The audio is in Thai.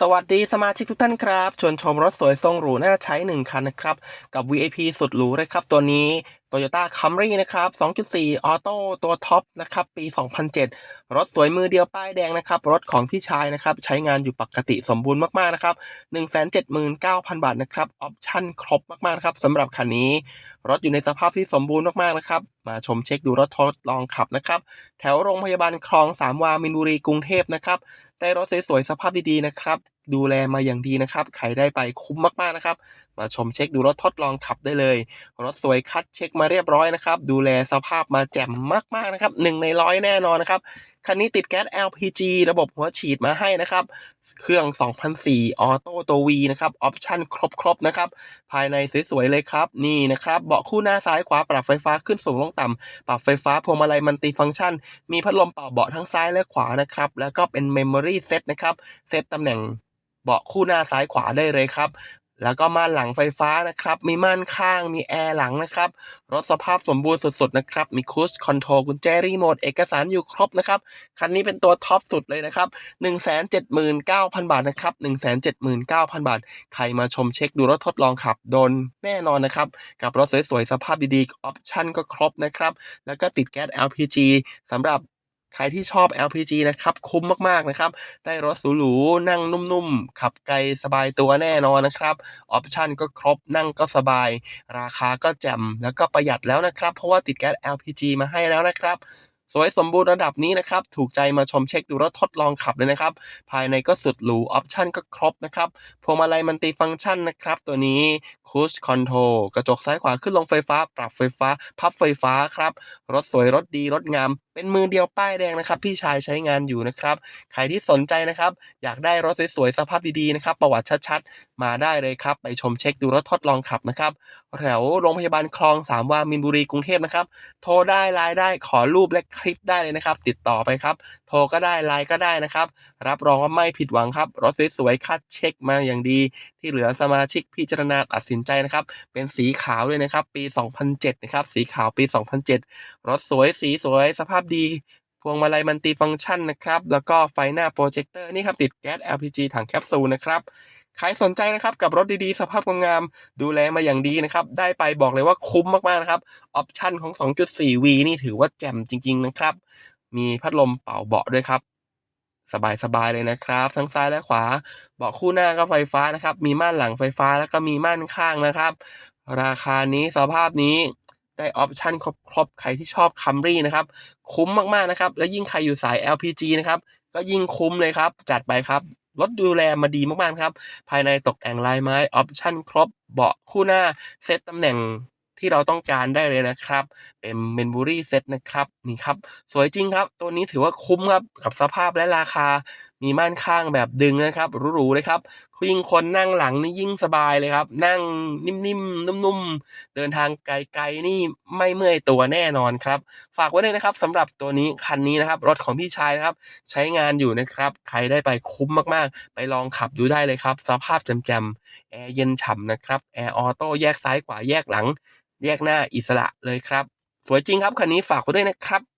สวัสดีสมาชิกทุกท่านครับ ชวนชมรถสวยทรงหรูน่าใช้ 1 คันนะครับ กับ VIP สุดหรูเลยครับ ตัวนี้ Toyota Camry นะครับ 2.4 ออโต้ตัวท็อปนะครับ ปี 2007 รถสวยมือเดียวป้ายแดงนะครับ รถของพี่ชายนะครับ ใช้งานอยู่ปกติสมบูรณ์มาก ๆ นะครับ 179,000 บาทนะครับ ออปชั่นครบมาก ๆ นะครับสำหรับคันนี้ รถอยู่ในสภาพที่สมบูรณ์มาก ๆ นะครับ มาชมเช็คดูรถทดลองขับนะครับ แถวโรงพยาบาลคลองสามวามินบุรีกรุงเทพนะครับ ได้รถสวยๆสภาพดี ๆ นะครับ ดูแลมาอย่างดีนะครับ ใครได้ไปคุ้มมากๆนะครับ มาชมเช็คดูรถทดลองขับได้เลย รถสวยคัดเช็คมาเรียบร้อยนะครับ ดูแลสภาพมาแจ่มมากๆนะครับหนึ่งในร้อยแน่นอนนะครับ คันนี้ติดแก๊ส LPG ระบบหัวฉีดมาให้นะครับ เครื่อง 2004 ออโต้ตัว V นะครับ ออปชั่นครบๆนะครับ ภายในสวยๆเลยครับ นี่นะครับ เบาะคู่หน้าซ้ายขวาปรับไฟฟ้าขึ้นสูงลงต่ำ ปรับไฟฟ้าพวงมาลัยมันติฟังก์ชัน มีพัดลมเป่าเบาะทั้งซ้ายและขวานะครับ แล้วก็เป็น Memory Set นะครับ เซตตำแหน่ง เบาะคู่หน้าซ้ายขวาได้เลยครับ แล้วก็ม่านหลังไฟฟ้านะครับ มีม่านข้าง มีแอร์หลังนะครับ รถสภาพสมบูรณ์สุดๆนะครับ มีคูชคอนโทรลกุญแจรีโมท เอกสารอยู่ครบนะครับ คันนี้เป็นตัวท็อปสุดเลยนะครับ 179,000 บาทนะครับ 179,000 บาท ใครมาชมเช็คดูรถทดลองขับโดนแน่นอนนะครับ กับรถสวยๆสภาพดีๆ ออปชั่นก็ครบนะครับ แล้วก็ติดแก๊ส LPG สำหรับ ใครที่ชอบ LPG นะครับ คุ้มมากๆนะครับ ได้รถหรูๆนั่งนุ่มๆ ขับไกลสบายตัวแน่นอนนะครับ ออปชั่นก็ครบนั่งก็สบาย ราคาก็แจ่มแล้วก็ประหยัดแล้วนะครับ เพราะว่าติดแก๊ส LPG มาให้แล้วนะครับ สวยสมบูรณ์ระดับนี้นะครับ ถูกใจมาชมเช็คดูรถทดลองขับเลยนะครับ ภายในก็สุดหรูออปชั่นก็ครบนะครับพวงมาลัยมันติฟังก์ชันนะครับ ตัวนี้คูชคอนโทรกระจกซ้ายขวาขึ้นลงไฟฟ้า ปรับไฟฟ้า พับไฟฟ้าครับ รถสวยรถดีรถงาม เป็นมือเดียวป้ายแดงนะครับ พี่ชายใช้งานอยู่นะครับ ใครที่สนใจนะครับ อยากได้รถสวยๆสภาพดีๆนะครับ ประวัติชัดๆ มาได้เลยครับ ไปชมเช็คดูรถทดลองขับนะครับแถวโรงพยาบาลคลองสามวามินบุรีกรุงเทพนะครับโทรได้ไลน์ได้ขอรูปและคลิปได้เลยนะครับ ติดต่อไปครับ โทรก็ได้ไลน์ก็ได้นะครับ รับรองว่าไม่ผิดหวังครับ รถสวยๆคัดเช็คมาอย่างดี ที่เหลือสมาชิกพิจารณาตัดสินใจนะครับ เป็นสีขาวเลยนะครับ ปี 2007 นะครับ สีขาวปี 2007 รถสวยสีสวยสภาพดีพวงมาลัยมันติฟังก์ชันนะครับ แล้วก็ไฟหน้าโปรเจคเตอร์นี่ครับ ติดแก๊ส LPG ถังแคปซูลนะครับ ใครสนใจนะครับกับรถดีๆ สภาพงามๆดูแลมาอย่างดีนะครับ ได้ไปบอกเลยว่าคุ้มมากๆนะครับ ออปชั่นของ 2.4V นี่ถือว่าแจ่มจริง ๆ นะครับ มีพัดลมเป่าเบาะด้วยครับ สบายๆเลยนะครับ ทั้งซ้ายและขวา เบาะคู่หน้าก็ไฟฟ้านะครับ มีม่านหลังไฟฟ้าแล้วก็มีม่านข้างนะครับ ราคานี้สภาพนี้ได้ออปชั่นครบๆ ใครที่ชอบคัมรี่นะครับ คุ้มมากๆนะครับ และยิ่งใครอยู่สาย LPG นะครับ ก็ยิ่งคุ้มเลยครับ จัดไปครับ รถดูแลมาดีมากๆครับ ภายในตกแต่งลายไม้ออปชั่นครบเบาะคู่หน้าเซตตำแหน่งที่เราต้องการได้เลยนะครับ เป็นเมนบูรี่เซตนะครับ นี่ครับ สวยจริงครับ ตัวนี้ถือว่าคุ้มครับ กับสภาพและราคา มีม่านข้างแบบดึงนะครับหรูๆเลยครับยิ่งคนนั่งหลังนี่ยิ่งสบายเลยครับ นั่งนิ่มๆนุ่มๆเดินทางไกลๆนี่ไม่เมื่อยตัวแน่นอนครับ ฝากไว้เลยนะครับสำหรับตัวนี้คันนี้นะครับ รถของพี่ชายนะครับ ใช้งานอยู่นะครับ ใครได้ไปคุ้มมากๆ ไปลองขับดูได้เลยครับ สภาพแจ่มๆแอร์เย็นฉ่ำนะครับแอร์ออโต้แยกซ้ายขวาแยกหลัง แยกหน้าอิสระเลยครับ สวยจริงครับคันนี้ฝากไว้ด้วยนะครับ